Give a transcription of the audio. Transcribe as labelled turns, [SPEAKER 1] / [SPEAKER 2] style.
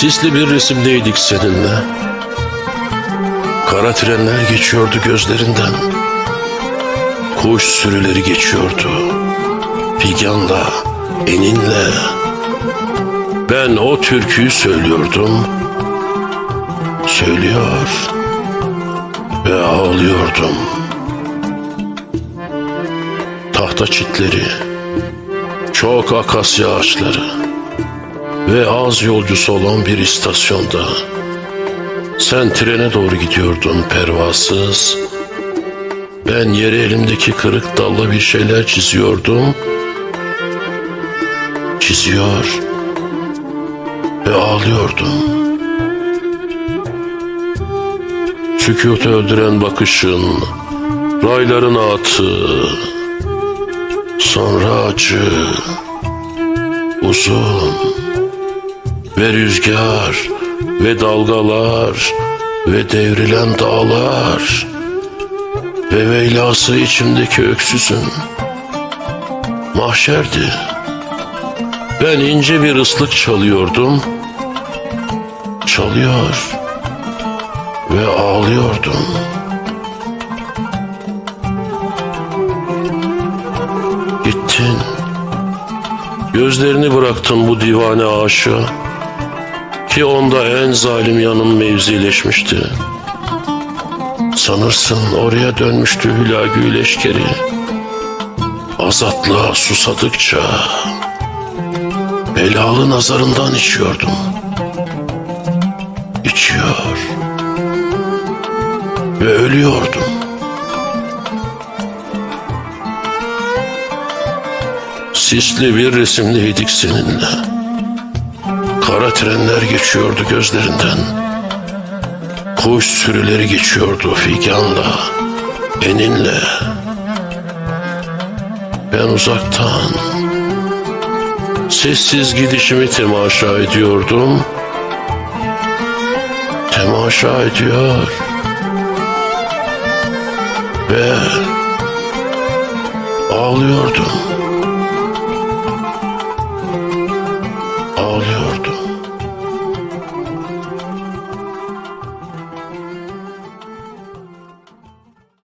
[SPEAKER 1] Sisli bir resimdeydik seninle. Kara trenler geçiyordu gözlerinden. Kuş sürüleri geçiyordu. Figanla, eninle. Ben o türküyü söylüyordum. Söylüyor ve ağlıyordum. Tahta çitleri, çok akasya ağaçları ve az yolcusu olan bir istasyonda. Sen trene doğru gidiyordun pervasız. Ben yere elimdeki kırık dalla bir şeyler çiziyordum. Çiziyor ve ağlıyordum. Sükutu öldüren bakışın, rayların atı, sonra acı, uzun ve rüzgar ve dalgalar ve devrilen dağlar ve veylası içimdeki öksüzün mahşerdi. Ben ince bir ıslık çalıyordum, çalıyor ve ağlıyordum. Gittin. Gözlerini bıraktın bu divane aşığa ki onda en zalim yanım mevzileşmişti. Sanırsın oraya dönmüştü hülagü leşkeri. Azatlığa susadıkça belalı nazarından içiyordum. İçiyor ve ölüyordum. Sisli bir resimdeydik seninle. Kara trenler geçiyordu gözlerinden. Kuş sürüleri geçiyordu figanla, eninle. Ben uzaktan sessiz gidişimi temaşa ediyordum. Temaşa ediyor. Ve ağlıyordum.